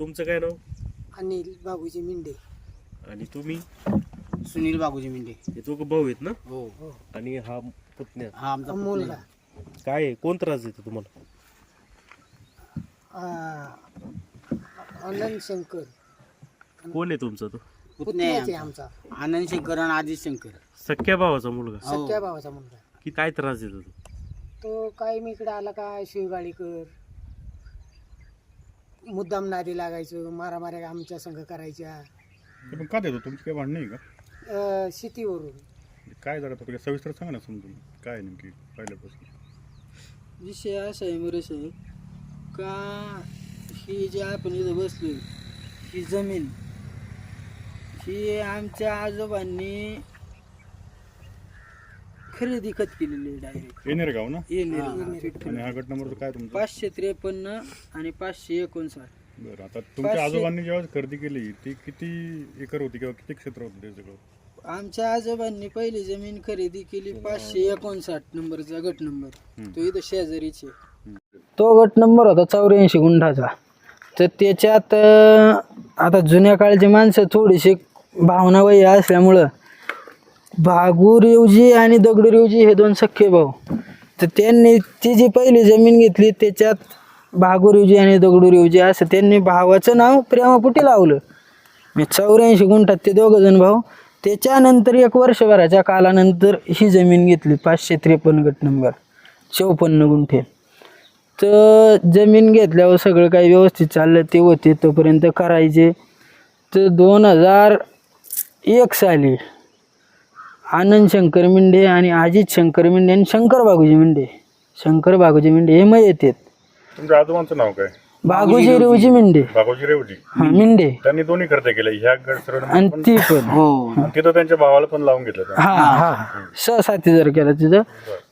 तुमचं काय नाव? अनिल बाबूजी मिंडे. आणि तुम्ही? सुनील बाबूजी मिंडे. हे दोघं भाऊ आहेत ना? हो. आणि हा पुतण्या. हा आमचा मुलगा. काय आहे? कोण त्रास देतो तुम्हाला? आनंद शंकर. कोण आहे तुमचा तो? पुतण्या आहे आमचा. आमचा. आनंद शंकर आणि आदित शंकर. सख्या भावाचा मुलगा. हो. सख्या भावाचा मुलगा. की काय त्रास देतो तो? तो काय मी इकडे आला का? शिवगाळी कर मुद्दाम नारी लागायचं मारामाऱ्या आमच्या संघ करायच्या. ते पण का देतो? तुमची काही भांडण नाही का? अं, शेतीवरून. काय जरा थोडं सविस्तर सांगा ना समजून. काय नेमकी पहिल्यापासून? विषय असा आहे मरेश आहे का ही जी आपण इथं बसलो ही जमीन ही आमच्या आजोबांनी खरेदी खत केलेली डायरेक्ट येणार गाव ना? येणे आणि हा गट नंबर काय तुमचा? पाचशे त्रेपन्न आणि पाचशे एकोणसाठ. बरं आता तुमच्या आजोबांनी जेव्हा खरेदी केली ती किती एकर होती किंवा किती क्षेत्र होतं ते सगळं आमच्या आजोबांनी पहिली जमीन खरेदी केली पाचशे एकोणसाठ नंबरचा गट नंबर. तो इथं शेजारीचे तो गट नंबर होता चौऱ्याऐंशी गुंठाचा. तर त्याच्यात अं, आता जुन्या काळची माणसं थोडीशी भावनावयी असल्यामुळं भागुरेवजी आणि दगडूरेवजी हे दोन सख्खे भाऊ. तर त्यांनी ती जी पहिली जमीन घेतली त्याच्यात भागुरेवजी आणि दगडूरेवजी असं त्यांनी भावाचं नाव प्रेमापुटी लावलं. मी चौऱ्याऐंशी गुंठात ते दोघं जण भाऊ त्याच्यानंतर एक वर्षभराच्या कालानंतर ही जमीन घेतली पाचशे त्रेपन्न गट नंबर चौपन्न गुंठे. तर जमीन घेतल्यावर सगळं काही व्यवस्थित चाललं ते होते तोपर्यंत करायचे. तर दोन हजार एक साली आनंद शंकर मिंडे आणि अजित शंकर मिंडे आणि शंकर बागुजी मिंडे. शंकर बागुजी मिंडे हे मग येतात. तुमच्या आजोबांचं नाव काय? बागुजी रेवजी मिंडे. बागोजी रेवजी. हा मिंडे. त्यांनी दोन्ही खरेदी केल्या ह्या आणि ती पण. हो. तिथं त्यांच्या भावाला पण लावून घेतलं त्यांनी. हा हा. सहसाती जर केला तिथं.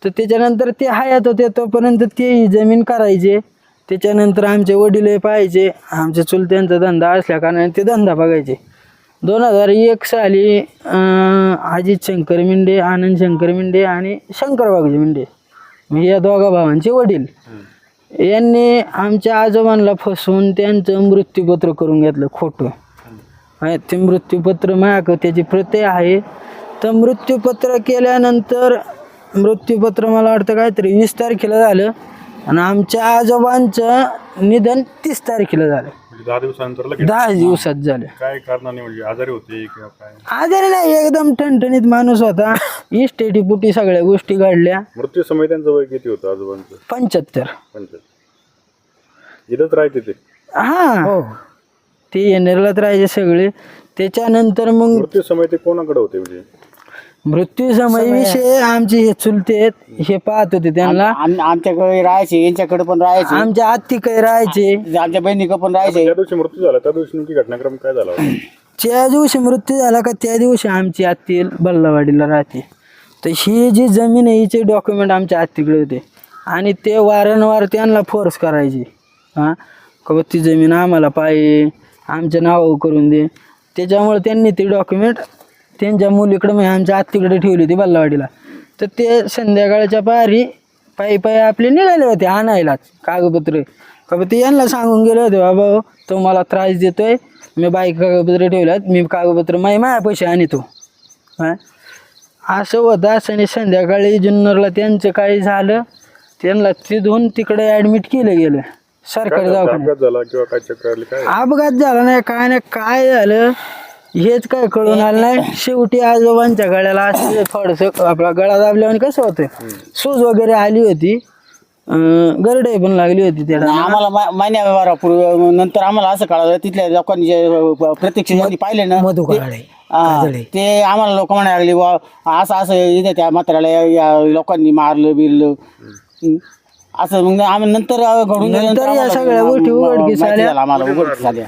तर त्याच्यानंतर ते हयात होते. तोपर्यंत ते ही जमीन करायचे. त्याच्यानंतर आमचे वडील पाहायचे. आमच्या चुलत्यांचा धंदा असल्या कारणाने ते धंदा बघायचे. दोन हजार एक साली अजित शंकर मिंडे आनंद शंकर मिंडे आणि शंकर बागजी मिंडे. या दोघा भावांचे वडील. यांनी आमच्या आजोबांना फसवून त्यांचं मृत्यूपत्र करून घेतलं खोटं. आहे ते मृत्यूपत्र माग त्याची प्रत्यय आहे. तर मृत्यूपत्र केल्यानंतर मृत्यूपत्र मला वाटतं काहीतरी वीस तारखेला झालं. आणि आमच्या आजोबांचं निधन तीस तारखेला झालं. दहा दिवसानंतर लगेच दहा दिवसात झालं. काय कारणाने म्हणजे आजारी होते किंवा काय? आजारी नाही एकदम ठणठणीत माणूस होता. इस्टेटीपुटी सगळ्या गोष्टी घडल्या. मृत्यू समय त्यांचं वय किती होतं आजोबांचं? पंच्याहत्तर. पंचायत इथंच राहते ते. हा. ते येणारलाच राहायचे सगळे. त्याच्यानंतर मग मृत्यू समय ते कोणाकडे होते म्हणजे? मृत्यू समय विषय आमचे हे चुलते आहेत हे पाहत होते त्यांना. आम- आमच्याकडे राहायचे यांच्याकडे पण राहायचे. आमच्या आत्ती काही राहायचे. आमच्या बहिणीकडे पण राहायचे. ज्या दिवशी मृत्यू झाला त्या दिवशी नेमकी घटनाक्रम काय झाला होता? ज्या दिवशी मृत्यू झाला का त्या दिवशी आमची आत्ती बल्लावाडीला राहते. तर ही जी जमीन आहे हिचे डॉक्युमेंट आमच्या आत्तीकडे होते. आणि ते वारंवार त्यांना फोर्स करायचे. हां? का ती जमीन आम्हाला पाहिजे आमच्या नावावर करून दे. त्याच्यामुळे त्यांनी ती डॉक्युमेंट त्यांच्या मुलीकडे म्हणजे आमच्या आत्तीकडे ठेवली होती बल्लावाडीला तर ते संध्याकाळच्या पारी पायी पायी आपले निघाले होते आणायलाच कागदपत्र. का बा ते यांना सांगून गेले होते बाबा तो मला त्रास देतोय मी बाईक कागदपत्र ठेवल्यात मी कागदपत्र माही माया पैसे आणतो. हां? असं होतं असं आणि संध्याकाळी जुन्नरला त्यांचं काही झालं त्यांना तिथून तिकडे ॲडमिट केलं गेलं सरकारी दवाखान्यात. काय काय? अपघात झाला नाही काय नाही काय झालं? हेच काय कळून आलं नाही. शेवटी आजोबांच्या गळ्याला असं थोडंसं आपला गळा दाबल्यावर कसं होतं सूज वगैरे आली होती अं, गरडे पण लागली होती त्याला. आम्हाला मा- महिन्याभरापूर्वी नंतर आम्हाला असं कळालं तिथल्या लोकांनी जे प्रत्यक्ष पाहिले ना मधु ते- आम्हाला लोक म्हणायला लागले वा असं असं इथे त्या म्हाताऱ्याला या- लोकांनी मारलं बिरलं. असं मग आम्ही नंतर घडून नंतर या सगळ्या गोष्टी उघडकीस आल्या. आम्हाला उघडकीस झाल्या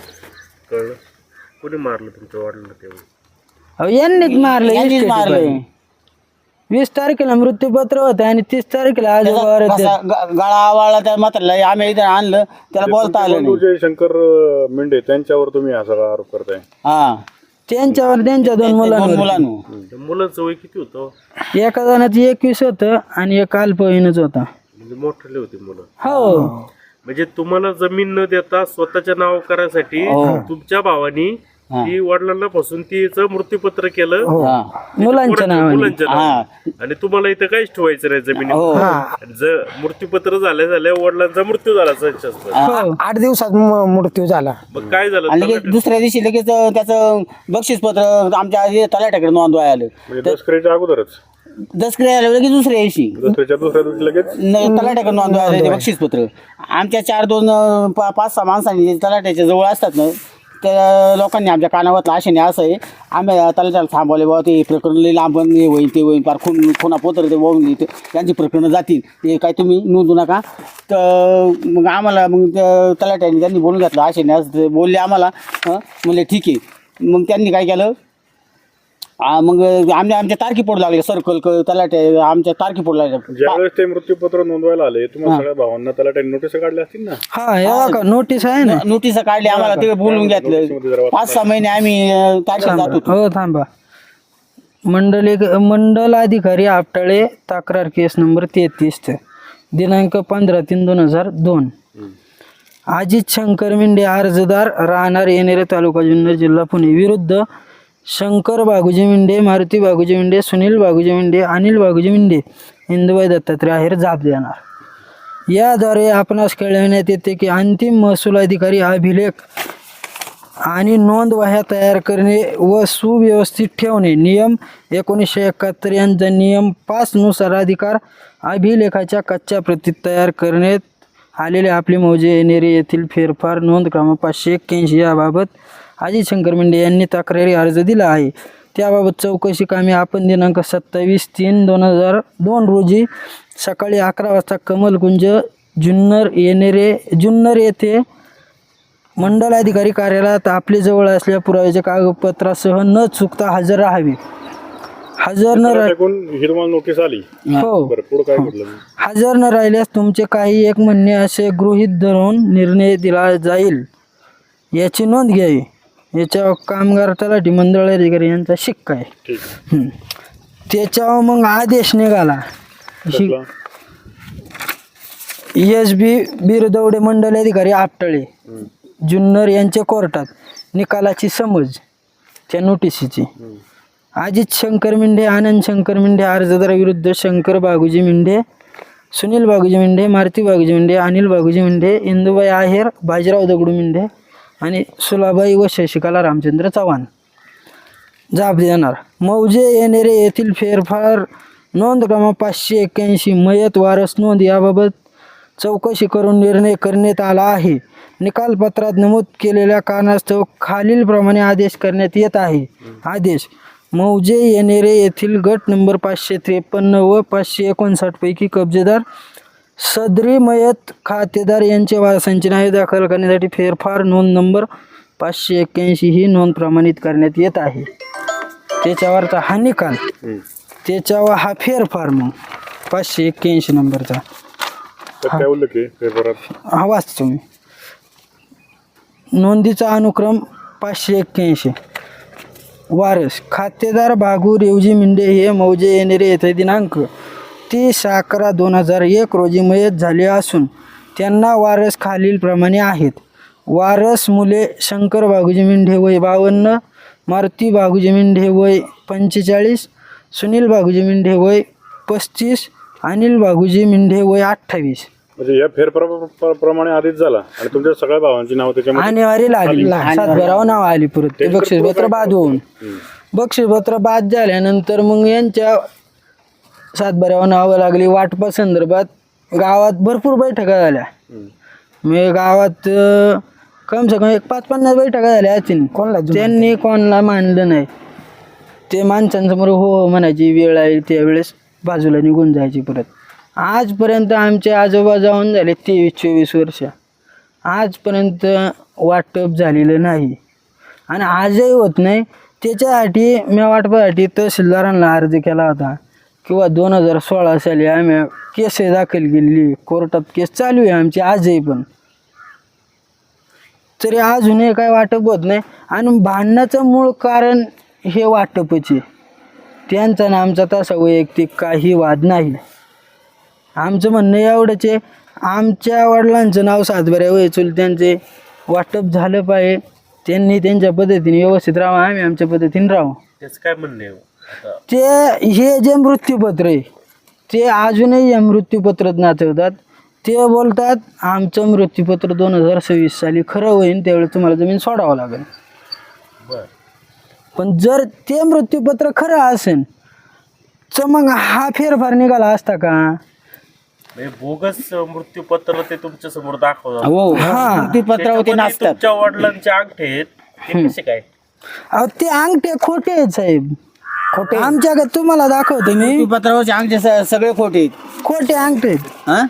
कळलं. कोणी मारलं तुमच्या वडिलांना तेव्हा अहो, यांनीच मारलं यांनीच मारलं. वीस तारखेला मृत्यूपत्र होतं आणि तीस तारखेला आजोबा कसा ग- गळा आवाळला त्या म्हाताऱ्याला आम्ही इथे आणलं त्याला बोलता आलं बंधू नाही. जे शंकर अं, मेंढे त्यांच्यावर तुम्ही हा सगळा आरोप करताय. हा. त्यांच्यावर त्यांच्या दोन दोन मुलांवर. मुलांना त्या मुलाचं वय किती होतं? एका जणाची एकवीस होतं आणि एक अल्पवयीनच होता. म्हणजे मोठले होते मुलं. हो. म्हणजे तुम्हाला जमीन न देता स्वतःच्या नाव करायसाठी हो. तुमच्या भावानी. ती वडिलांना फसून तिचं मृत्यूपत्र केलं. हा. मुलांच्या नावाने. मुलांच्या हा. नावाने. आणि तुम्हाला इथं काहीच ठेवायचं नाही जमिनी हो. जर मृत्यूपत्र झाल्या झाल्या वडिलांचा मृत्यू झाला संशयास्पद हो. आठ दिवसात म- मृत्यू झाला. मग काय झालं आणि लगेच दुसऱ्या दिवशी लगेच अं, त्याचं बक्षीसपत्र आमच्या तलाट्याकडे नोंदवाय आलं. म्हणजे दसकरीच्या अगोदरच? दसकडे आलं लगेच दुसऱ्या दिवशी. दसऱ्याच्या दुसऱ्या दिवशी लगेच? न- तलाट्याकडे नोंदवाय आलं ते बक्षीसपत्र. आमच्या चार दोन अं, पा- पाच सहा माणसांनी जे तलाट्याच्या जवळ असतात ना त्या लोकांनी आमच्या कानावर आशेने असं आहे. आम्ही तलाट्याला थांबवले बाबा ते प्रकरण लई लांब हे होईल ते होईल पार खून खुना पोतर ते वाहून ते त्यांची प्रकरणं जातील. ते काय तुम्ही नोंदू नका. तर मग आम्हाला मग त्या तलाट्याने त्यांनी बोलून घेतलं. आशेने असं बोलले आम्हाला. म्हणजे म्हणले ठीक आहे. मग त्यांनी काय केलं? आ, मग आमच्या आमच्या तारखी पोड लागले सर्कल तलाट्या आमच्या तारखी पोड लागल्या ज्यावेळेस ते मृत्यूपत्र नोंदवायला आले तुम्हाला सगळ्या भावांना त्याला नोटीस काढल्या असतील ना? हा या का नोटीस आहे ना. नोटीस काढली आम्हाला ते बोलून घेतलं. पाच सहा महिने आम्ही अं, तारखेला जात होतो. हो थांबा. मंडल एक मंडल अधिकारी आपटाळे तक्रार केस नंबर तेहतीस दिनांक पंधरा तीन दोन हजार दोन. अजित शंकर मिंडे अर्जदार राहणार येणेरे तालुका जुन्नर जिल्हा पुणे. विरुद्ध शंकर बागुजी मिंडे मारुती बागुजी मिंडे सुनील बागुजी मिंडे अनिल बागुजी मिंडे इंदुबाई दत्तात्रय आहेर जाब देणार. याद्वारे आपणास कळविण्यात येते की अंतिम महसूल अधिकारी अभिलेख आणि नोंद वह्या तयार करणे व सुव्यवस्थित ठेवणे. नियम एकोणीसशे एकाहत्तर यांचा नियम पाचनुसार अधिकार अभिलेखाच्या कच्च्या प्रती तयार करण्यात आलेले. आपले मौजे येणेरे येथील फेरफार नोंद क्रमांक पाचशे एक्क्याऐंशी याबाबत अजित शंकर मेंढे यांनी तक्रारी अर्ज दिला आहे. त्याबाबत चौकशी कामे आपण दिनांक सत्तावीस तीन दोन हजार दोन रोजी सकाळी अकरा वाजता कमलकुंज जुन्नर येणेरे जुन्नर येथे मंडल अधिकारी कार्यालयात आपले जवळ असलेल्या पुराव्याच्या कागदपत्रासह न चुकता हजर राहावे. हजर न नोटीस आली. हो. मग? हजर न राहिल्यास तुमचे काही एक म्हणणे असे गृहीत धरून निर्णय दिला जाईल. याची नोंद घ्यावी याच्या कामगार तलाठी मंडळ अधिकारी यांचा शिक्का आहे ठीक आहे. हम्म. त्याच्यावर मग आदेश निघाला कसला? एस बी बिरदवडे मंडल अधिकारी आपटळे जुन्नर यांच्या कोर्टात निकालाची समज त्या नोटिशीची अजित शंकर मिंडे आनंद शंकर मिंडे अर्जदाराविरुद्ध शंकर बागुजी मिंडे सुनील बागुजी मिंडे मारुती बागुजी मिंडे अनिल बागुजी मिंडे इंदुबाई आहेर बाजीराव दगडू मिंडे आणि सुलाबाई व शशिकला रामचंद्र चव्हाण. जाब देणार. मौजे येणेरे येथील फेरफार. नोंद क्रमांक पाचशे एक्क्याऐंशी. मयत वारस नोंद याबाबत चौकशी करून निर्णय करण्यात आला आहे. निकालपत्रात नमूद केलेल्या कारणास्तव खालीलप्रमाणे आदेश करण्यात येत आहे. आदेश. मौजे येणेरे येथील गट नंबर पाचशे त्रेपन्न व पाचशे एकोणसाठ पैकी कब्जेदार सदरी मयत खातेदार यांच्या वारसांची नावे दाखल करण्यासाठी फेरफार नोंद नंबर पाचशे एक्क्याऐंशी ही नोंद प्रमाणित करण्यात येत आहे. त्याच्यावरचा हा निकाल. त्याच्यावर हा फेरफार मग. पाचशे एक्क्याऐंशी नंबरचा. त्यात काय उल्लेख आहे पेपरात हा वाचतो मी नोंदीचा अनुक्रम पाचशे एक्क्याऐंशी. वारस खातेदार बागू रेवजी मिंडे हे मौजे येणेरे येथे दिनांक तीस अकरा दोन हजार एक रोजी मयत झाले असून त्यांना वारस खालीलप्रमाणे आहेत. वारस मुले शंकर बागुजी मिंढे वय बावन्न मारुती बागुजी मिंढे वय पंचेचाळीस सुनील बागुजी मिंढे वय पस्तीस अनिल बागुजी मिंढे वय अठ्ठावीस. म्हणजे या फेरफाराप्रमाणे आधीच झाला आणि तुमच्या सगळ्या भावांची नाव त्याच्यामध्ये सातबारावर नाव आली परत. ते बक्षीसपत्र बाद होऊन. बक्षीसपत्र बाद झाल्यानंतर मग यांच्या सातबाऱ्यावर नावं लागली. वाटपा संदर्भात गावात भरपूर बैठका झाल्या. मी गावात अं, कम से कम एक पाच पन्नास बैठका झाल्या असतील कोणला त्यांनी कोणाला मानलं नाही. ते माणसांसमोर हो हो म्हणायची वेळ आहे त्यावेळेस बाजूला निघून जायची परत. आजपर्यंत आमचे आजोबा जाऊन झाले तेवीस चोवीस वर्ष. आजपर्यंत वाटप झालेलं नाही. आणि आजही होत नाही. त्याच्यासाठी मी वाटपासाठी तहसीलदारांना अर्ज केला होता. किंवा दोन हजार सोळा साली आम्ही केस दाखल केलेली कोर्टात केस चालू आहे आमची आजही पण. तरी अजूनही काय वाटप होत नाही. आणि भांडणाचं मूळ कारण हे वाटपच आहे. त्यांचा ना आमचा तसा वैयक्तिक काही वाद नाही. आमचं म्हणणं एवढंच आहे. आमच्या वडिलांचं नाव सातबाऱ्या वय चुलत्यांचे वाटप झालं पाहिजे. त्यांनी त्यांच्या पद्धतीने व्यवस्थित राहावं आम्ही आमच्या पद्धतीने राहू त्याचं काय म्हणणं आहे? ते हे जे मृत्यूपत्र आहे ते अजूनही या मृत्यूपत्रात नाचवतात. ते बोलतात आमचं मृत्यूपत्र दोन हजार सव्वीस साली खरं होईल त्यावेळी तुम्हाला जमीन सोडावं लागेल. बर. पण जर ते मृत्यूपत्र खरं असेल तर मग हा फेरफार निघाला असता का? म्हणजे बोगस मृत्यूपत्र ते तुमच्यासमोर दाखवतात. हो हा. नाचतात. तुमच्या वडिलांचे अंगठे आहेत ते कसे काय? अहो ते अंगठे खोटे आहेत साहेब. खोटे. आमच्याकडे तुम्हाला दाखवतो मी. पत्रावरचे अंगठे स- सगळे खोटे आहेत. खोटे अंगठे. आहेत हा?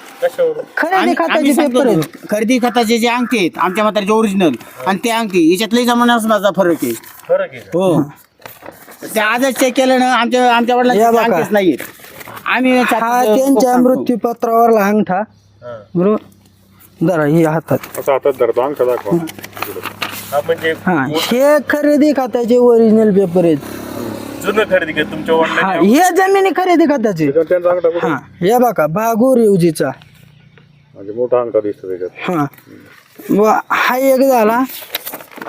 खरेदी आम्ही- खात्याचे आम्ही सांगतो पेपर आहेत खरेदी खताचे जे अंगठे आहेत आमच्या म्हाताऱ्याचे ओरिजिनल आणि ते अंगठी याच्यातलाही फरक आहे. फरक आहे का? हो. ते आजच चेक केलं ना आमच्या आमच्या या वडिलांचे बघा. अंगठेच नाहीयेत. आम्ही हा छातीचं त्यांच्या सांगतो. मृत्यूपत्रावरला अंगठा. हा. बरोबर जरा ही हातात. असं हातात धरतो अंगठा दाखवा. हा. म्हणजे हा. हे खरेदी खात्याचे ओरिजिनल पेपर आहेत. जुनं खरेदी का तुमच्या हा वडिलांनी हे जमिनी खरेदी खात्याचे त्याच्यावर त्यांचा अंगठा कुठे हा हे बघा भागूर युजीचा म्हणजे मोठा अंगठा दिसतो त्याच्यात. हा. व हा एक झाला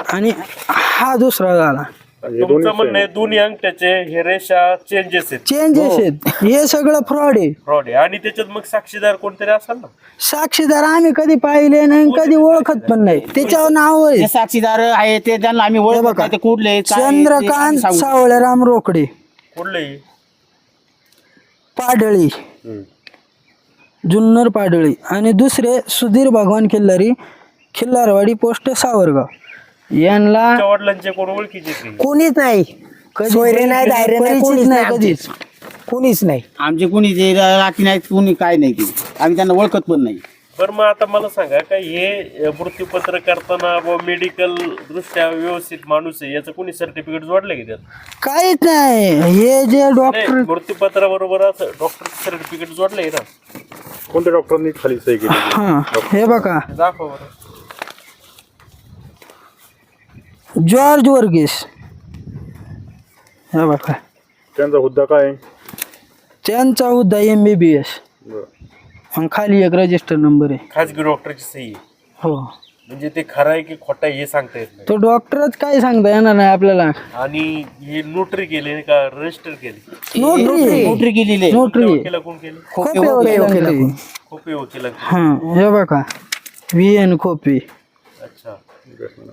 आणि हा दुसरा झाला. तुमचं म्हणणं आहे. दोन्ही अंगठ्याचे हे रेषा चेंजेस आहेत. चेंजेस आहेत. हे. सगळं फ्रॉड आहे. फ्रॉड आहे. आणि त्याच्यात मग साक्षीदार कोणतरी असाल ना? साक्षीदार आम्ही कधी पाहिले नाही कधी ओळखत पण नाही. त्याच्यावर नाव आहे जे साक्षीदार आहे ते त्यांना आम्ही ओळखत नाही, ते कुठले काय आहे, ते आम्ही चंद्रकांत सांगू. सावळेराम रोकडे. कुठले? पाडळी. जुन्नर पाडळी. आणि दुसरे सुधीर भगवान खिल्लारी खिल्लारवाडी पोस्ट सावरगाव. यांना तुमच्या वडिलांचे कोण ओळखीचे ते कोणीच नाही. कधी सोयरे नाही नाही परिचित कोणीच नाही कधीच. कोणीच नाही. आमचे कोणी जे राखी नाहीत कोणी काय नाही ते. आम्ही त्यांना ओळखत पण नाही. बरं मग आता मला सांगा का हे मृत्यूपत्र करताना व मेडिकल दृष्ट्या व्यवस्थित माणूस आहे याचं कोणी सर्टिफिकेट जोडलं की त्यात? काहीच नाही. हे जे नाही डॉक्टर मृत्यूपत्राबरोबर असं डॉक्टर सर्टिफिकेट जोडलंय ना. कोणत्या डॉक्टरांनी खाली सही केली? हा हे बघा. दाखवा बरं. जॉर्ज वर्गीस. हे बघा. त्यांचा हुद्दा काय आहे? त्यांचा हुद्दा एम बी बी एस. आणि खाली एक रजिस्टर नंबर आहे. खाजगी डॉक्टरची सही आहे. हो. म्हणजे ते खरं आहे की खोटं आहे हे सांगता येत नाही. तो डॉक्टरच काय सांगता येणार नाही आपल्याला? आणि हे नोटरी केले का रजिस्टर केले? नोटरी नोटरी केलेली आहे. नोटरी वकिला कोण केले? खोपे वकिलांकडे. खोपे वकिला. हा हे बघा. व्ही एन खोपी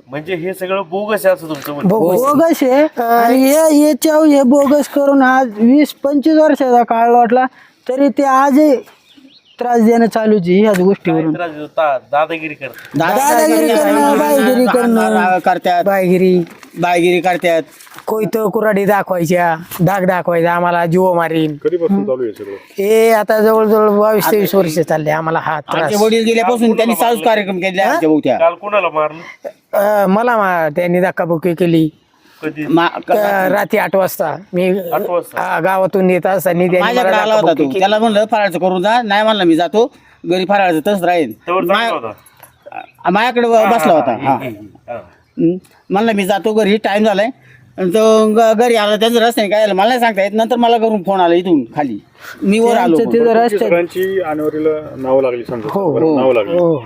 म्हणजे हे सगळं बोगस आहे असं तुमचं म्हणणं. बोगस. आहे? आणि हे याच्यावर हे बोगस करून आज वीस पंचवीस वर्षाचा काळ वाटला तरी ते आजही त्रास देणं चालूच आहे ह्याच गोष्टीवरून. त्रास देतो, ता- दादागिरी करतात दादागिरी करणं बायगिरी करणं करतात. बायगिरी बायगिरी करतात. कोयतं कुराडी दाखवायच्या डाग दाखवायचा आम्हाला जीव मारीन. कधीपासून चालू आहे सगळं? हे आता जवळजवळ बावीस तेवीस वर्ष चालले आम्हाला हा त्रास. आमचे वडील गेल्यापासून त्यांनी चालूच कार्यक्रम केले आमच्या बहुत्या काल कोणाला मारलं? अं, मला मा- त्यांनी धक्काबुक्की केली. कधी? मा- अं, रात्री आठ वाजता. मी आठ वाजता? हा, गावातून येत असताना त्यांनी माझ्याकडे मला आला होता तो. केली. त्याला म्हणलं फराळाचं करून जा. नाही म्हणलं मी जातो. घरी फराळाचं तसंच राहील चांगला होता. माझ्याकडे बसला होता. हा. हा. हं. म्हणलं मी जातो घरी टाइम झालाय. आणि तो ग- घरी आला त्याचं रस्त्याने काय झालं मला नाही सांगता येत. नंतर मला घरून फोन आला इथून खाली. मी वर आलो. त्यांचं तिथं तुमची रस्त्यात सगळ्यांची आणवरीला नावं लागली समजा हो, बरं, नावं लागली. हो.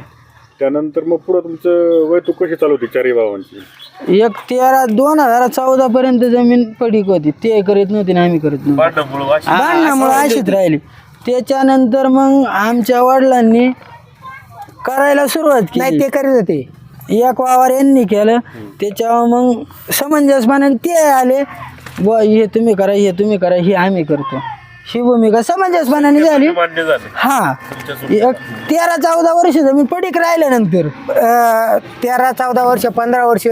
त्यानंतर मग पुढं तुमचं वय तू कशी चालू होती चारही भावांची? एक तेरा दोन हजार चौदा पर्यंत जमीन पडीक होती. ते करीत नव्हती आणि आम्ही करत नव्हतो. भांडणामुळं वाशी भांडणामुळे अशीच राहिली. त्याच्यानंतर मग आमच्या वडिलांनी करायला सुरुवात नाही केली ते करीत होते. एक वावर यांनी केलं. त्याच्यावर मग समंजसपणाने ते आले व हे तुम्ही करा हे तुम्ही करा हे आम्ही करतो. ही भूमिका समंजसपणाने झाली मान्य झाले. हा. एक तेरा चौदा वर्ष जमीन पडीक राहिल्यानंतर अं, तेरा चौदा वर्ष पंधरा वर्ष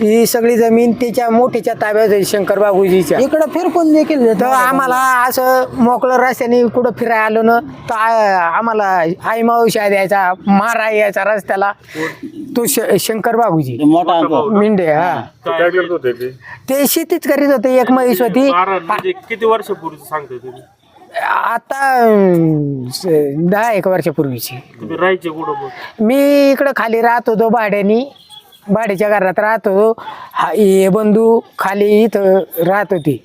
ही सगळी जमीन त्याच्या मोठीच्या ताब्यात आहे शंकर बाबूजीच्या. इकडं फिरकून देखील तर आम्हाला असं मोकळं रस्त्याने कुठं फिरायला आलो ना तर आ- आम्हाला आई मावशा द्यायचा मारा यायचा रस्त्याला. तो श- शंकर बाबूजी. मोठा अंक मिंडे हा. ते काय करत होते ते? ते शेतीच करीत होते एक म्हैस होती. बारा म्हणजे किती वर्षापूर्वी सांगताय तुम्ही? आता अं, स- दहा एक वर्षापूर्वीची. तुम्ही राहायचे कुठं मग? मी इकडं खाली राहत होतो भाड्यानी. भाड्याच्या घरात राहत. होतो हा हे बंधू खाली इथं राहत होती.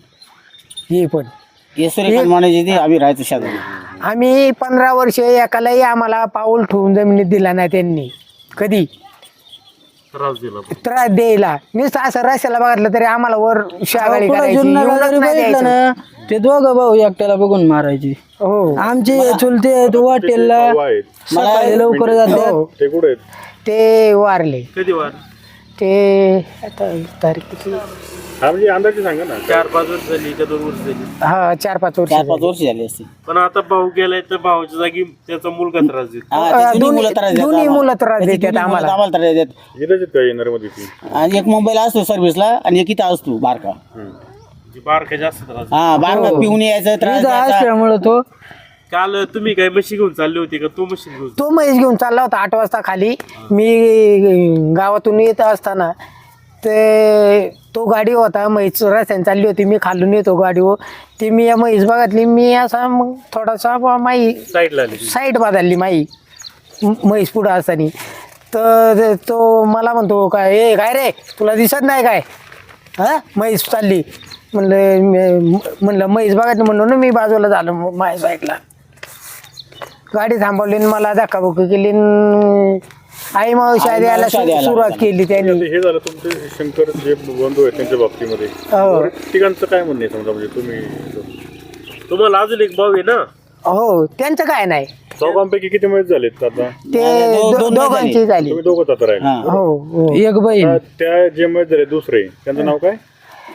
ही पण. सूर्यकांत म्हणायचे ते आम्ही राहायचं शेतात आम्ही पंधरा वर्ष एकालाही आम्हाला पाऊल ठेवून जमिनीत दिला नाही त्यांनी. कधी? त्रास दिला त्रास द्यायला. नुसतं असं रस्त्याला बघितलं तरी आम्हाला वर शागाळी पुढं करायची. जुन्नरला एवढंच जरी नाही बघितलं द्यायचं. ना ते दोघं भाऊ एकट्याला बघून मारायचे. हो. आमचे चुलते आहेत आहेत. सकाळी लवकर जातात. हो ते कुठे आहेत? ते वारले. कधी वार? ते आता तारीख किती? हा म्हणजे अंदाजे सांगा ना. चार पाच वर्ष झाली का दोन वर्ष झाली. हा चार पाच वर्ष चार पाच वर्ष झाली असते पण आता भाऊ गेलाय तर भाऊच्या जागी त्याचा मुलगा त्रास देतो. हा, ते अं, दोन्ही दोन्ही- मुलं त्रास देतात दोन्ही आम्हाला. मुलं त्रास देतात दोन्ही मुलं आम्हाला. आम्हाला त्रास देतात. इथेच काय येणार मध्ये ती. आणि एक मुंबईला असतो सर्व्हिसला आणि एक इथं असतो बारका. जी बारका जास्त त्रास देतो. हा बारका पिऊन यायचं त्रास इथं द्यायचा. असल्यामुळं तो काल तुम्ही काय म्हशी घेऊन चालले होते का? तो म्हशी घेऊन तो म्हैस घेऊन चालला होता आठ वाजता खाली. मी गावातून येत असताना ते तो गाडी होता म्हैस रस्त्याने चालली होती. मी खालून येतो गाडीवर. ती मी या म्हैस बघितली. मी असा मग थोडासा माई साईडला आली. साईड बदलली माई. म- म्हैस पुढं असताना. तर ते- मला म्हणतो काय ए काय रे? तुला दिसत नाही काय? हा? म्हैस चालली. म्हणलं मी- म्हणलं म्हैस बघायचं म्हणलो ना मी बाजूला झालो माझ्या बाईकला गाडी थांबवली आणि मला धक्काबुक्की केली आणि आई मावशा द्यायला मावश्या द्यायला सुरुवात. केली त्यांनी. हे झालं तुमचे शंकर जे बंधू आहेत त्यांच्या बाबतीमध्ये. हो. तिघांचं काय म्हणणं आहे समजा म्हणजे तुम्ही तुम्हाला अजून एक भाऊ आहे ना? हो त्यांचं काय नाही. चौघांपैकी किती मैच झालेत आता? ते दो- दो- दोन दोघांची झाली. तुम्ही दोघंच आता राहिले हा. हो हो. एक बहीण. आता त्या जे मैच झाले दुसरे त्यांचं नाव काय?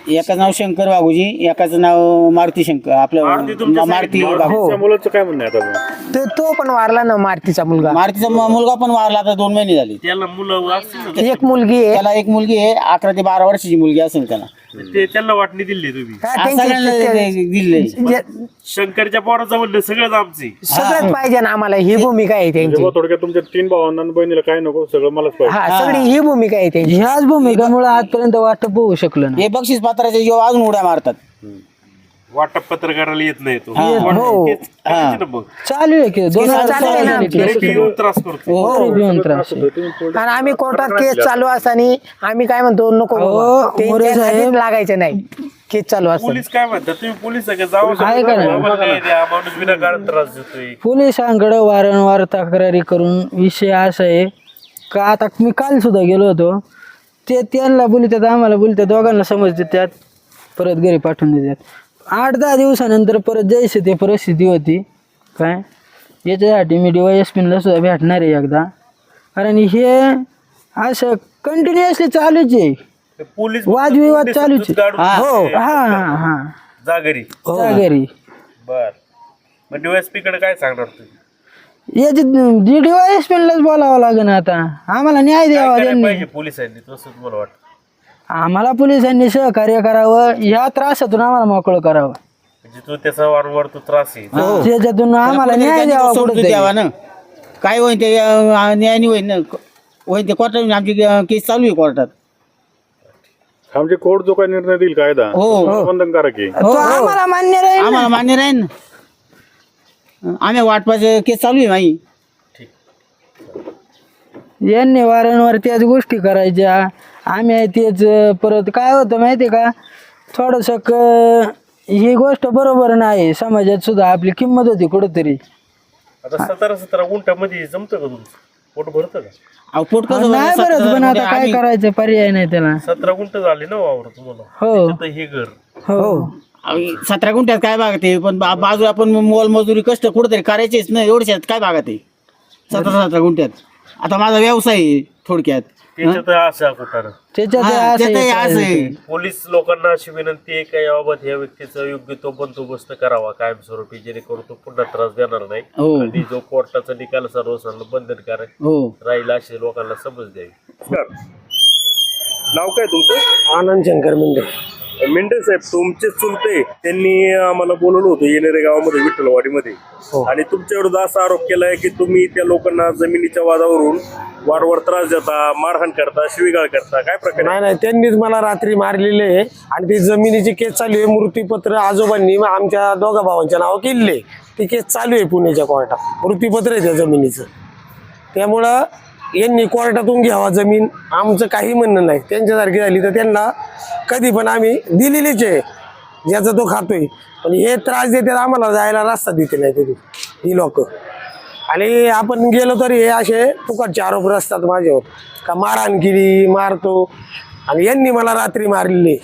एकाचं नाव शंकर बाबूजी एकाचं नाव मारुती शंकर आपलं मारुती. बाबू. त्या मुलाचं काय म्हणणं आहे आता तो तो पण वारला ना मारतीचा मुलगा. मारुतीचा मु- मुलगा पण वारला आता दोन महिने झाले. त्याला मुलं असतील ना एक मुलगी आहे. त्याला एक मुलगी आहे अकरा ते बारा वर्षाची मुलगी असेल त्याला. ते त्यांना वाटणी दिली तुम्ही. हा, असं त्यांची- सगळ्यांना ते- दिले. जे- शंकरच्या पोराचं म्हणलं सगळंच आमचे. सगळंच पाहिजे ना आम्हाला ही भूमिका आहे त्यांची. थोडक्यात तुमच्या तीन भावांना आणि बहिणीला काय नको सगळं मलाच पाहिजे. हा सगळी ही भूमिका आहे त्यांची. ह्याच भूमिकामुळे आजपर्यंत वाटप होऊ शकलं ना हे बक्षीस पात्राचे जेव्हा अजून उड्या मारतात. वाटप पत्रकाराला येत नाही तो. हो. तेच करायचे ना मग. चालू आहे की? दोन हजार चालू आहे ना सोळा आमची. केली. तरी घेऊन त्रास करतो. तरी घेऊन त्रास आहे. तुम्ही पोलीस- आणि आम्ही कोर्टात केस चालू असताना आम्ही काय म्हणतो नको अहो, बाबा. ते मोरे त्या साहेब. नादीत लागायचं नाही. केस चालू असताना. पोलीस काय म्हणतात? तुम्ही पोलीस आहे का? जाऊ आहे का नाही? आम्हाला न्याय द्या. माणूस विनाकारण त्रास देतोय. पोलिसांकडे वारंवार तक्रारी करून विषय असा आहे का आता मी काल सुद्धा गेलो होतो. ते त्यांना बोलतात आम्हाला बोलतात दोघांना समज देतात परत घरी पाठवून देतात. आठ दहा दिवसानंतर परत जायचं ते परिस्थिती होती. काय? याच्यासाठी मी डी वाय एस पीला सुद्धा भेटणार आहे एकदा. कारण हे असं कंटिन्युअसली चालूच आहे. पोलीस वादविवाद पोलीस चालूच आहे. हो. हा हा हा. जा घरी जा घरी बर. मग कडे काय सांगणार तुम्ही? याची डी डी वाय एस पीलाच बोलावं लागेल आता. आम्हाला न्याय काय द्यावा करायला त्यांनी. पाहिजे पोलिसांनी? तसं तुम्हाला वाटतं. आम्हाला पोलिसांनी सहकार्य करावं या त्रासातून आम्हाला मोकळं करावं. म्हणजे तो त्याचा वारंवार तो त्रास आहे. त्याच्यातून आम्हाला न्याय द्यावा तो सोडून कुठे द्यावा ना. काय होईन ते अं, होईन ना. होईन ते कोर्टात आमची केस चालू आहे कोर्टात. हा म्हणजे कोर्ट जो काय निर्णय देईल कायदा हो. बंधनकारक आहे. तो आम्हाला मान्य राहील ना. आम्हाला मान्य राहील ना. आम्ही वाटपाचे केस चालू आहे माई. यांनी वारंवार त्याच गोष्टी करायच्या. आम्ही आहे तेच परत काय होतं माहिती का? थोडस ही गोष्ट बरोबर नाही. समाजात सुद्धा आपली किंमत होती कुठंतरी. आता सतरा सतरा गुंठामध्ये जमतं का तुमचं? पोट भरतं का? अहो, पोट कसं नाही? बरं पण आता काय करायचं? पर्याय नाही त्याला. सतरा गुंठ झाले ना वावर तुम्हाला? हो. हे घर. हो. अहो, सतरा गुंठ्यात काय बागत आहे पण बा- बाजू आपण मोल मजुरी कष्ट कुठेतरी करायचेच ना एवढ्यात काय बागत आहे सतरा सतरा गुंठ्यात. आता माझा व्यवसाय आहे थोडक्यात. त्याच्यात अशा कुठानं त्याच्यात हा, असं त्यातही आहे, असं आहे. पोलीस लोकांना अशी विनंती आहे का याबाबत ह्या व्यक्तीचा योग्य तो बंदोबस्त करावा कायमस्वरूपी जेणेकरून तो पुन्हा त्रास देणार नाही. हो. आणि जो कोर्टाचा निकाल सर्वसाधारण बंधनकारक हो. राहील असे लोकांना समज द्यावी. नाव काय तुमचं? आनंद शंकर मुंडे. मेंढे साहेब तुमचे चुलते त्यांनी आम्हाला बोलवलं होतं येणेरे गावामध्ये विठ्ठलवाडीमध्ये. आणि तुमच्या विरुद्ध असा आरोप केलाय की तुम्ही त्या लोकांना जमिनीच्या वादावरून वारंवार त्रास देता मारहाण करता शिवीगाळ करता. काय प्रकार नाही नाही त्यांनीच मला रात्री मारलेले आहे आणि ती जमिनीची केस चालू आहे. मृत्यूपत्र आजोबांनी आमच्या दोघा भावांच्या नाव केलेले ती केस चालू आहे पुण्याच्या कोर्टात. मृत्यूपत्र आहे त्या जमिनीचं. त्यामुळं यांनी कोर्टातून घ्यावा जमीन. आमचं काही म्हणणं नाही. त्यांच्यासारखी झाली तर त्यांना कधी पण आम्ही दिलेलीच आहे. ज्याचा तो खातोय. पण हे त्रास देतात आम्हाला जायला रस्ता देते नाही तरी ही लोक. आणि आपण गेलो तरी हे असे फुकटचे आरोप असतात माझ्यावर. का मारहाण केली मारतो. आणि यांनी मला रात्री मारलेली.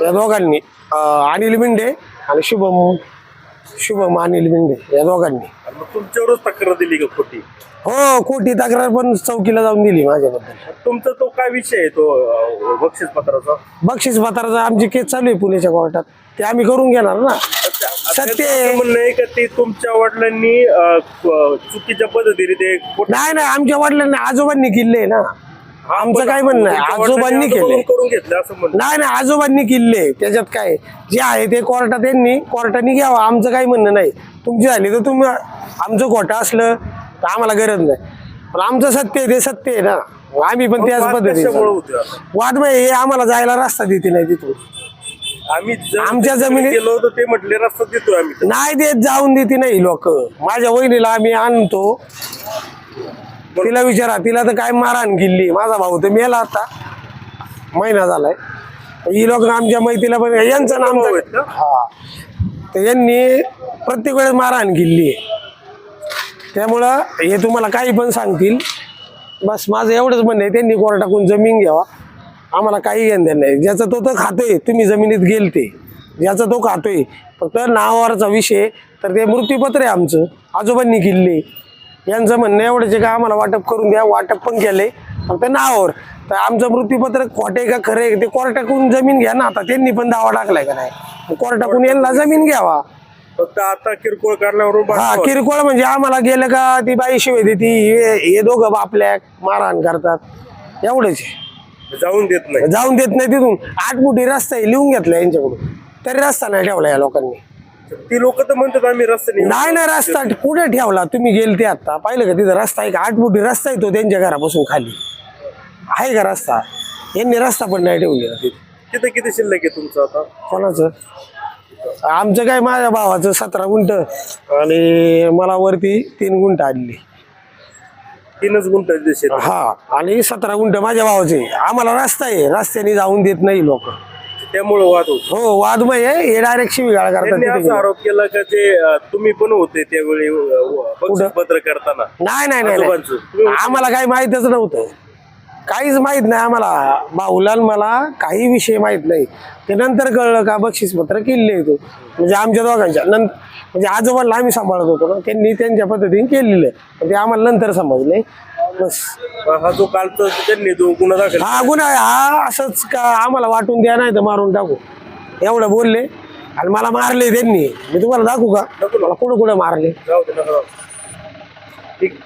या दोघांनी. अनिल मिंडे आणि शुभम शुभम अनिल मिंडे या दोघांनी. मग तुमच्यावरच तक्रार दिली का खोटी? हो खोटी तक्रार पण चौकीला जाऊन दिली माझ्याबद्दल. तुमचा तो काय विषय आहे तो अं, बक्षीस पत्राचा? बक्षीस पत्राचा आमची केस चालू आहे पुण्याच्या कोर्टात. ते आम्ही करून घेणार ना. सत्य आहे. म्हणणं आहे का ते तुमच्या वडिलांनी अं, क- चुकीच्या पद्धतीने ते खोटं- नाही नाही आमच्या वडिलांनी आजोबांनी किल्ले ना. आमचं काय म्हणणं आहे? आजोबांनी केले. आजोबांकडून करून घेतलं असं म्हणणं. नाही नाही आजोबांनी किल्ले त्याच्यात काय? जे आहे ते कोर्टात यांनी कोर्टाने घ्यावं. आमचं काही म्हणणं नाही. तुमची झाली तर तुम्ही आमचं खोटं असलं तर आम्हाला गरज नाही. पण आमचं सत्य आहे ते सत्य आहे ना. आम्ही पण त्याच पद्धतीने होते? वाद हे आम्हाला जायला रस्ता देते नाही तिथून. आम्ही आमच्या जमिनीत- गेलो तर ते म्हटले रस्ता देतोय आम्ही. नाही देत जाऊन देते नाही लोक. माझ्या वहिनीला आम्ही आणतो. तिला विचारा तिला तर काय मारहाण केली. माझा भाऊ तर मेला आता. महिना झालाय. ही लोक आमच्या मैतीला पण यांचं नाम? हा. तर यांनी प्रत्येक वेळेस मारहाण केली. त्यामुळं हे तुम्हाला काही पण सांगतील. बस माझं एवढंच म्हणणं आहे त्यांनी कोर्टाकडून जमीन घ्यावा. आम्हाला काही घेणं नाही. ज्याचं तो तर खातोय तुम्ही जमिनीत गेलते. ज्याचा तो खातोय. फक्त नावावरचा विषय तर ते मृत्यूपत्र आहे आमचं. आजोबांनी किल्ले. यांचं म्हणणं एवढंच आहे का आम्हाला वाटप करून द्या वाटप पण केलंय. फक्त नावावर. तर आमचं मृत्यूपत्र खोटे का खरे ते कोर्टाकडून जमीन घ्या ना आता. त्यांनी पण दावा टाकलाय का नाही? कोर्टाकडून यांना जमीन घ्यावा. फक्त आता किरकोळ कारणावरून हा किरकोळ म्हणजे आम्हाला गेलं का ती बाई शिवाय देती हे हे दोघं बापल्या मारहाण करतात. एवढंच आहे. जाऊन देत नाही. जाऊन देत नाही तिथून. आठ मोठी रस्ता आहे लिहून घेतला यांच्याकडून. तरी रस्ता नाही ठेवला या लोकांनी. ती लोक तर म्हणतात आम्ही रस्ते नाही नाही रस्ता कुठे ठेवला? तुम्ही गेलते आता. पाहिलं का तिथं रस्ता आहे का? आठ मोठी रस्ता आहे तो त्यांच्या घरापासून खाली. आहे का रस्ता? यांनी रस्ता पण नाही ठेवलेला तिथे. तिथे किती शिल्लक आहे तुमचं आता? कोणाचं? आमचं काय माझ्या भावाचं सतरा गुंठ आणि मला वरती तीन गुंठ आणली. तीनच गुंठ हा आणि सतरा गुंठ माझ्या भावाचे. आम्हाला रस्ता आहे. रस्त्याने जाऊन देत नाही लोक. त्यामुळे वाद होतो. हो वादमय आहे हे डायरेक्ट शिवीगाळ करतात तिथे असा आरोप केला का जे अं, तुम्ही पण होते त्यावेळी बक्षीस पत्र करताना? नाही नाही नाही, आजोबांचं. नाही आम्हाला काही माहीतच नव्हतं. काहीच माहीत नाही आम्हाला. आणि मला काही विषय माहीत नाही. ते नंतर कळलं का बक्षीसपत्र केले तो. म्हणजे आमच्या दोघांच्या नंतर म्हणजे आजोबांना आम्ही सांभाळत होतो ना त्यांनी त्यांच्या पद्धतीने केलेलं आहे. ते आम्हाला नंतर समजले. बस. हा जो कालचा त्यांनी जो गुन्हा दाखल हा गुन्हा हा असंच का आम्हाला वाटून द्या नाही तर मारून टाकू. एवढं बोलले. आणि मला मारले त्यांनी. मी तुम्हाला दाखवू का? मला कुठं कुठं मारले. जाऊ दे नका जाऊ. ठीक.